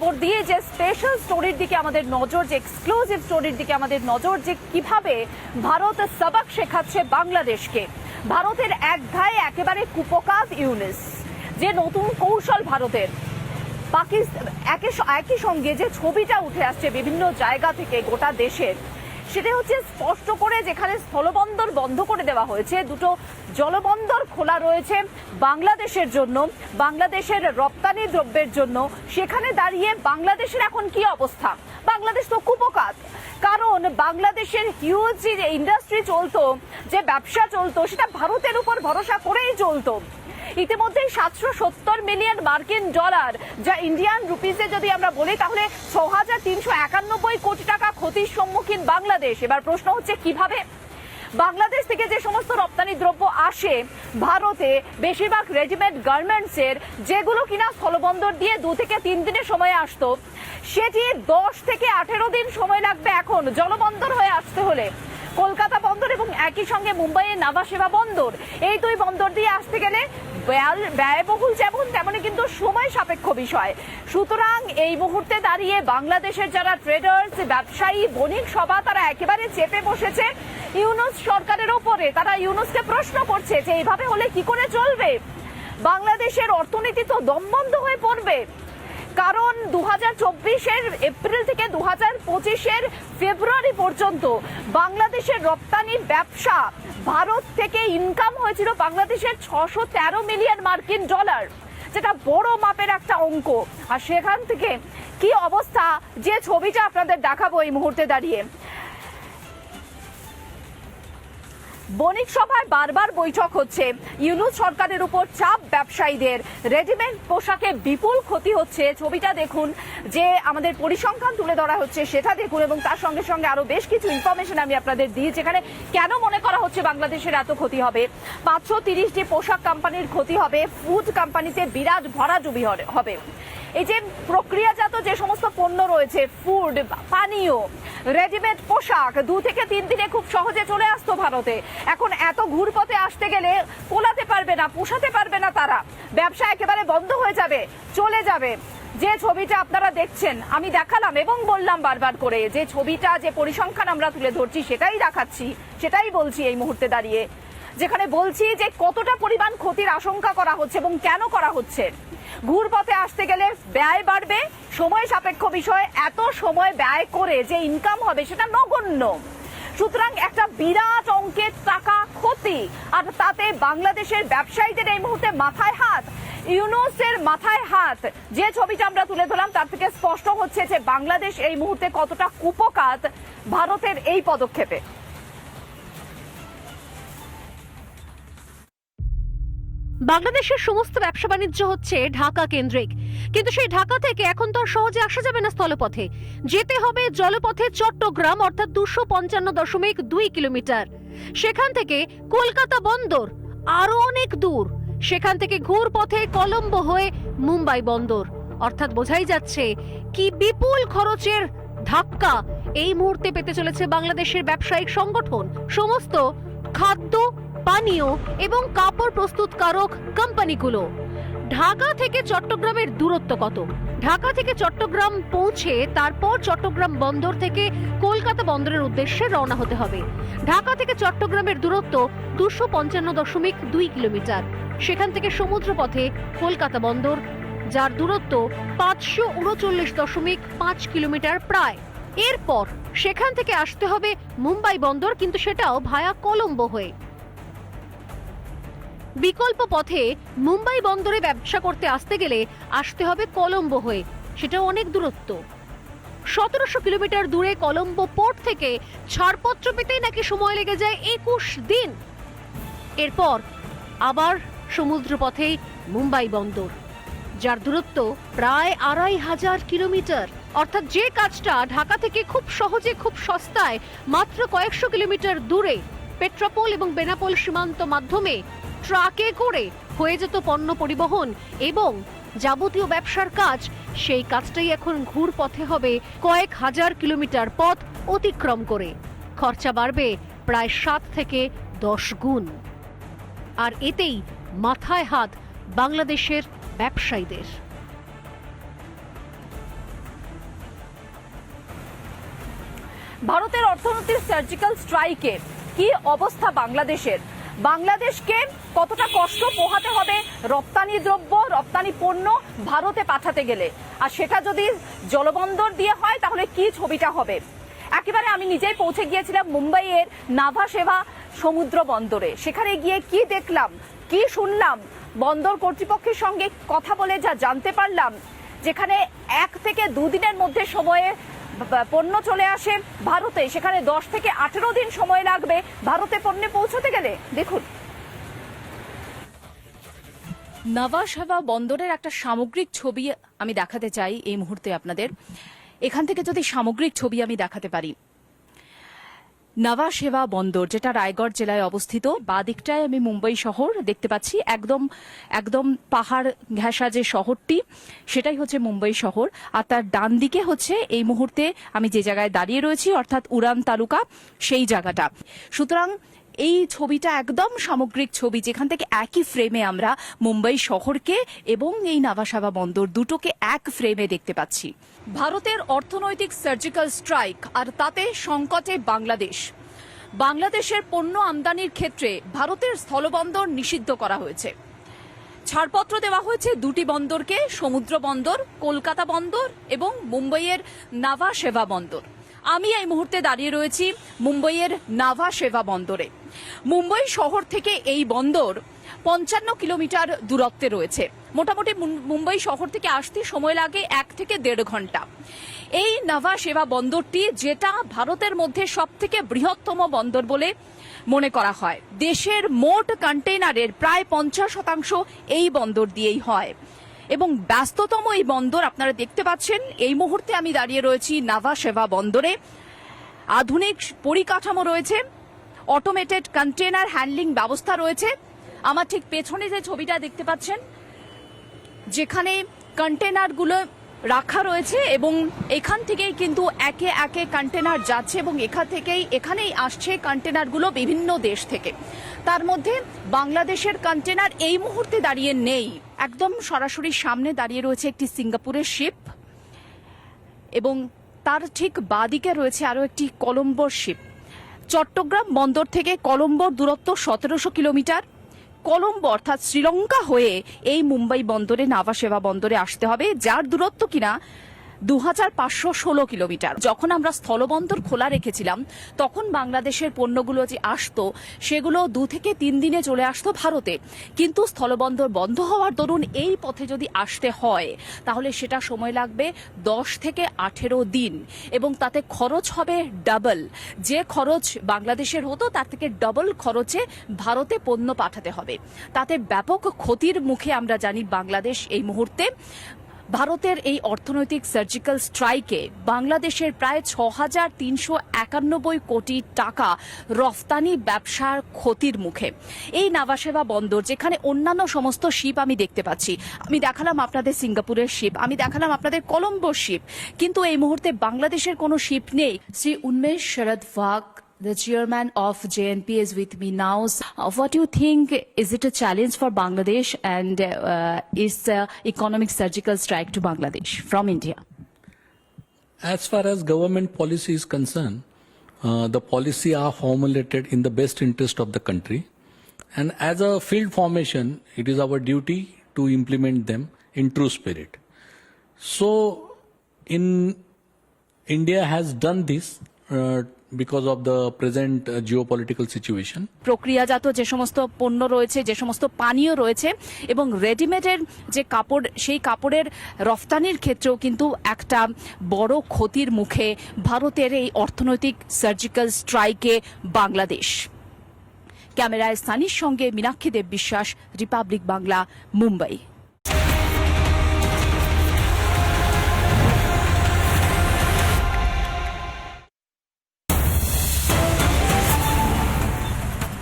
খবর দিয়ে যে স্পেশাল স্টোরির দিকে আমাদের নজর, যে এক্সক্লুসিভ স্টোরির দিকে আমাদের নজর, যে কীভাবে ভারত সবাক শেখাচ্ছে বাংলাদেশকে। ভারতের এক ধায় একেবারে কুপকাজ ইউনিস। যে নতুন কৌশল ভারতের। পাকিস্তান একই সঙ্গে যে ছবিটা উঠে আসছে বিভিন্ন জায়গা থেকে গোটা দেশের। সেটা হচ্ছে স্পষ্ট করে যেখানে স্থলবন্দর বন্ধ করে দেওয়া হয়েছে, দুটো জলবন্দর খোলা রয়েছে বাংলাদেশের জন্য, বাংলাদেশের রপ্তানি দ্রব্যের জন্য। সেখানে দাঁড়িয়ে বাংলাদেশের এখন কি অবস্থা? বাংলাদেশ তো কুপকাত। কারণ বাংলাদেশের হিউজ যে ইন্ডাস্ট্রি চলতো, যে ব্যবসা চলতো, সেটা ভারতের উপর ভরসা করেই চলতো। ইতিমধ্যেই সাতশো সত্তর মিলিয়ন মার্কিন ডলার, যা ইন্ডিয়ান রুপিসে যদি আমরা বলি, তাহলে ছ হাজার তিনশো একানব্বই কোটি ক্ষতির সম্মুখীন বাংলাদেশ। এবার প্রশ্ন হচ্ছে, কীভাবে? বাংলাদেশ থেকে যে সমস্ত রপ্তানি দ্রব্য আসে, ভারতে বেশিরভাগ রেডিমেড গার্মেন্টসের, যেগুলো কিনা স্থলবন্দর দিয়ে দু থেকে তিন দিনের সময় আসতো, সেটি দশ থেকে আঠেরো দিন সময় লাগবে এখন জলবন্দর হয়ে আসতে হলে। কলকাতা বন্দর এবং একই সঙ্গে মুম্বাইয়ের নাভা সেবা বন্দর, এই দুই বন্দর দিয়ে আসতে গেলে ব্যয়বহুল যেমন, তেমনই কিন্তু সময় সাপেক্ষ বিষয়। সুতরাং এই মুহূর্তে দাঁড়িয়ে বাংলাদেশের যারা ট্রেডার্স ব্যবসায়ী, বণিক সভা, তারা একেবারে চেপে বসেছে। ইউনুস সরকারের ওপরে তারা ইউনুসকে প্রশ্ন করছে যে, এইভাবে হলে কি করে চলবে? বাংলাদেশের অর্থনীতি তো দমবন্ধ হয়ে পড়বে। কারণ দু হাজার চব্বিশের এপ্রিল থেকে দু হাজার পঁচিশের ফেব্রুয়ারি পর্যন্ত বাংলাদেশের রপ্তানি ব্যবসা ভারত থেকে ইনকাম হয়েছিল বাংলাদেশের ছশো তেরো মিলিয়ন মার্কিন ডলার যেটা বড় মাপের একটা অঙ্ক। আর সেখান থেকে কি অবস্থা, যে ছবিটা আপনাদের দেখাবো এই মুহূর্তে দাঁড়িয়ে। বণিক সভায় বারবার বৈঠক হচ্ছে। ইউনুস সরকারের উপর চাপ ব্যবসায়ীদের। রেডিমেড পোশাকে বিপুল ক্ষতি হচ্ছে। ছবিটা দেখুন, যে আমাদের পরিসংখ্যান তুলে ধরা হচ্ছে সেটা দেখুন এবং তার সঙ্গে সঙ্গে আরও বেশ কিছু ইনফরমেশন আমি আপনাদের দিই যেখানে কেন মনে করা হচ্ছে বাংলাদেশের এত ক্ষতি হবে। পাঁচশো তিরিশটি পোশাক কোম্পানির ক্ষতি হবে ফুড কোম্পানিতে বিরাট ভরাডুবি হবে- হবে। এই যে প্রক্রিয়াজাত যে সমস্ত পণ্য রয়েছে ফুড পানীয় রেডিমেড পোশাক, দু থেকে তিন দিনে খুব সহজে চলে আসতো ভারতে। এখন এত ঘুরপথে আসতে গেলে কোলাতে পারবে না, পোষাতে পারবে না তারা। ব্যবসা একেবারে বন্ধ হয়ে যাবে, চলে যাবে। যে ছবিটা আপনারা দেখছেন, আমি দেখালাম এবং বললাম বারবার করে, যে ছবিটা যে পরিসংখ্যান আমরা তুলে ধরছি, সেটাই দেখাচ্ছি, সেটাই বলছি এই মুহূর্তে দাঁড়িয়ে। যেখানে বলছি যে কতটা পরিমাণ ক্ষতির আশঙ্কা করা হচ্ছে এবং কেন করা হচ্ছে। ঘুরপথে আসতে গেলে ব্যয় বাড়বে। সময় সাপেক্ষ বিষয়, এত সময় ব্যয় করে যে ইনকাম হবে সেটা নগণ্য। সুতরাং একটা বিরাট অঙ্কের টাকা ক্ষতি, আর তাতে বাংলাদেশের ব্যবসায়ীদের এই মুহূর্তে মাথায় হাত, ইউনুসের মাথায় হাত। যে ছবিটা আমরা তুলে ধরলাম, তার থেকে স্পষ্ট হচ্ছে যে বাংলাদেশ এই মুহূর্তে কতটা কুপকাত ভারতের এই পদক্ষেপে। বাংলাদেশের সমস্ত ব্যবসা বাণিজ্য হচ্ছে ঢাকা কেন্দ্রিক। কিন্তু সেই ঢাকা থেকে এখন তো আর সহজে আসা যাবে না স্থলপথে। যেতে হবে জলপথে চট্টগ্রাম, অর্থাৎ দুশো পঞ্চান্ন দশমিক দুই কিলোমিটার। সেখান থেকে কলকাতা বন্দর, আরও অনেক দূর। সেখান থেকে ঘুর পথে কলম্বো হয়ে মুম্বাই বন্দর। অর্থাৎ বোঝাই যাচ্ছে কি বিপুল খরচের ধাক্কা এই মুহূর্তে পেতে চলেছে বাংলাদেশের ব্যবসায়িক সংগঠন। সমস্ত খাদ্য পানীয় এবং কাপড় প্রস্তুতকারক কোম্পানিগুলো। ঢাকা থেকে চট্টগ্রামের দূরত্ব কত? ঢাকা থেকে চট্টগ্রাম পৌঁছে তারপর চট্টগ্রাম বন্দর থেকে কলকাতা বন্দরের উদ্দেশ্যে রওনা হতে হবে। ঢাকা থেকে চট্টগ্রামের দূরত্ব দুশো পঞ্চান্ন দশমিক দুই কিলোমিটার। সেখান থেকে সমুদ্র পথে কলকাতা বন্দর, যার দূরত্ব পাঁচশো উনচল্লিশ দশমিক পাঁচ কিলোমিটার প্রায়। এরপর সেখান থেকে আসতে হবে মুম্বাই বন্দর, কিন্তু সেটাও ভায়া কলম্বো হয়ে। বিকল্প পথে মুম্বাই বন্দরে ব্যবসা করতে আসতে গেলে আসতে হবে কলম্বো হয়ে। সেটা অনেক দূরত্ব। সতেরোশো কিলোমিটার দূরে কলম্বো পোর্ট থেকে ছাড়পত্র পেতেই নাকি সময় লেগে যায় একুশ দিন। এরপর আবার সমুদ্র পথে মুম্বাই বন্দর, যার দূরত্ব প্রায় আড়াই হাজার কিলোমিটার। অর্থাৎ যে কাজটা ঢাকা থেকে খুব সহজে খুব সস্তায় মাত্র কয়েকশো কিলোমিটার দূরে পেট্রাপোল এবং বেনাপোল সীমান্ত মাধ্যমে ট্রাকে করে হয়ে যেত পণ্য পরিবহন এবং যাবতীয় ব্যবসার কাজ। সেই কাজটাই এখন ঘুর পথে হবে কয়েক হাজার কিলোমিটার পথ অতিক্রম করে। খরচা বাড়বে প্রায় সাত থেকে দশ গুণ। আর এতেই মাথায় হাত বাংলাদেশের ব্যবসায়ীদের। ভারতের অর্থনীতির সার্জিক্যাল স্ট্রাইকের কি অবস্থা বাংলাদেশের? বাংলাদেশকে কতটা কষ্ট পোহাতে হবে রপ্তানি দ্রব্য, রপ্তানি পণ্য ভারতে পাঠাতে গেলে? আর সেটা যদি জলবন্দর দিয়ে হয়, তাহলে কি ছবিটা হবে? একেবারে আমি নিজেই পৌঁছে গিয়েছিলাম মুম্বাইয়ের নাভা সেবা সমুদ্র বন্দরে। সেখানে গিয়ে কি দেখলাম, কি শুনলাম? বন্দর কর্তৃপক্ষের সঙ্গে কথা বলে যা জানতে পারলাম, যেখানে এক থেকে দুদিনের মধ্যে সময়ে পণ্য চলে আসে ভারতে। সেখানে দশ থেকে আঠেরো দিন সময় লাগবে ভারতে পণ্যে পৌঁছতে গেলে? দেখুন। নভাসাভা বন্দরের একটা সামগ্রিক ছবি আমি দেখাতে চাই এই মুহূর্তে আপনাদের। এখান থেকে যদি সামগ্রিক ছবি আমি দেখাতে পারি। নভা সেবা বন্দর, যেটা রায়গড় জেলায় অবস্থিত বাদিকটায় আমি মুম্বাই শহর দেখতে পাচ্ছি। একদম একদম পাহাড় ঘেঁষা যে শহরটি, সেটাই হচ্ছে মুম্বাই শহর। আর তার ডান দিকে হচ্ছে এই মুহূর্তে আমি যে জায়গায় দাঁড়িয়ে রয়েছি, অর্থাৎ উড়ান তালুকা, সেই জায়গাটা। সুতরাং এই ছবিটা একদম সামগ্রিক ছবি, যেখান থেকে একই ফ্রেমে আমরা মুম্বাই শহরকে এবং এই নাভাসাভা বন্দর দুটোকে এক ফ্রেমে দেখতে পাচ্ছি। ভারতের অর্থনৈতিক সার্জিক্যাল স্ট্রাইক আর তাতে সংকটে বাংলাদেশ। বাংলাদেশের পণ্য আমদানির ক্ষেত্রে ভারতের স্থলবন্দর নিষিদ্ধ করা হয়েছে। ছাড়পত্র দেওয়া হয়েছে দুটি বন্দরকে, সমুদ্র বন্দর, কলকাতা বন্দর এবং মুম্বাইয়ের নাভা সেবা বন্দর। আমি এই মুহূর্তে দাঁড়িয়ে রয়েছি মুম্বাইয়ের নাভা সেবা বন্দরে। মুম্বাই শহর থেকে এই বন্দর পঞ্চান্ন কিলোমিটার দূরত্বে রয়েছে। মোটামুটি মুম- মুম্বাই শহর থেকে আসতে সময় লাগে এক থেকে দেড় ঘণ্টা। এই নাভা সেবা বন্দরটি যেটা ভারতের মধ্যে সব থেকে বৃহত্তম বন্দর বলে মনে করা হয়। দেশের মোট কন্টেইনারের প্রায় পঞ্চাশ শতাংশ এই বন্দর দিয়েই হয়। এবং ব্যস্ততম এই বন্দর আপনারা দেখতে পাচ্ছেন, এই মুহূর্তে আমি দাঁড়িয়ে রয়েছি নাভা সেবা বন্দরে। আধুনিক পরিকাঠামো রয়েছে অটোমেটেড কন্টেনার হ্যান্ডলিং ব্যবস্থা রয়েছে। আমার ঠিক পেছনে যে ছবিটা দেখতে পাচ্ছেন, যেখানে কন্টেনারগুলো রাখা রয়েছে এবং এখান থেকেই কিন্তু একে একে কন্টেনার যাচ্ছে এবং এখান থেকেই, এখানেই আসছে কন্টেনারগুলো বিভিন্ন দেশ থেকে। তার মধ্যে বাংলাদেশের কন্টেনার এই মুহূর্তে দাঁড়িয়ে নেই। একদম সরাসরি সামনে দাঁড়িয়ে রয়েছে একটি সিঙ্গাপুরের শিপ এবং তার ঠিক বাদিকে রয়েছে আরও একটি কলম্বোর শিপ। চট্টগ্রাম বন্দর থেকে কলম্বোর দূরত্ব সতেরোশো কিলোমিটার। কলম্বো অর্থাৎ শ্রীলঙ্কা হয়ে এই মুম্বাই বন্দরে নাভা সেবা বন্দরে আসতে হবে, যার দূরত্ব কিনা দু হাজার পাঁচশো ষোলো কিলোমিটার। যখন আমরা স্থলবন্দর খোলা রেখেছিলাম, তখন বাংলাদেশের পণ্যগুলো যে আসতো, সেগুলো দু থেকে তিন দিনে চলে আসতো ভারতে। কিন্তু স্থলবন্দর বন্ধ হওয়ার দরুন এই পথে যদি আসতে হয়, তাহলে সেটা সময় লাগবে দশ থেকে আঠেরো দিন। এবং তাতে খরচ হবে ডাবল যে খরচ বাংলাদেশের হতো, তার থেকে ডবল খরচে ভারতে পণ্য পাঠাতে হবে। তাতে ব্যাপক ক্ষতির মুখে আমরা জানি বাংলাদেশ এই মুহূর্তে। ভারতের এই অর্থনৈতিক সার্জিক্যাল স্ট্রাইকে বাংলাদেশের প্রায় ছ হাজার তিনশো একানব্বই কোটি টাকা রফতানি ব্যবসার ক্ষতির মুখে। এই নাভাসেবা বন্দর, যেখানে অন্যান্য সমস্ত শিপ আমি দেখতে পাচ্ছি, আমি দেখালাম আপনাদের সিঙ্গাপুরের শিপ আমি দেখালাম আপনাদের কলম্বোর শিপ কিন্তু এই মুহূর্তে বাংলাদেশের কোনো শিপ নেই। শ্রী উন্মেষ শরদ ভাগ। The chairman of JNP is with me now. So, uh, what do you think? Is it a challenge for Bangladesh and uh, is uh, economic surgical strike to Bangladesh from India? As far as government policy is concerned, uh, the policy are formulated in the best interest of the country. And as a field formation, it is our duty to implement them in true spirit. So, in India has done this uh, because of the present uh, geopolitical situation. প্রক্রিয়াজাত যে সমস্ত পণ্য রয়েছে যে সমস্ত পানীয় রয়েছে এবং রেডিমেডের যে কাপড় সেই কাপড়ের রফতানির ক্ষেত্রেও কিন্তু একটা বড় ক্ষতির মুখে ভারতের এই অর্থনৈতিক সার্জিক্যাল স্ট্রাইকে বাংলাদেশ ক্যামেরায় সানির সঙ্গে মীনাক্ষী দেব বিশ্বাস রিপাবলিক বাংলা মুম্বাই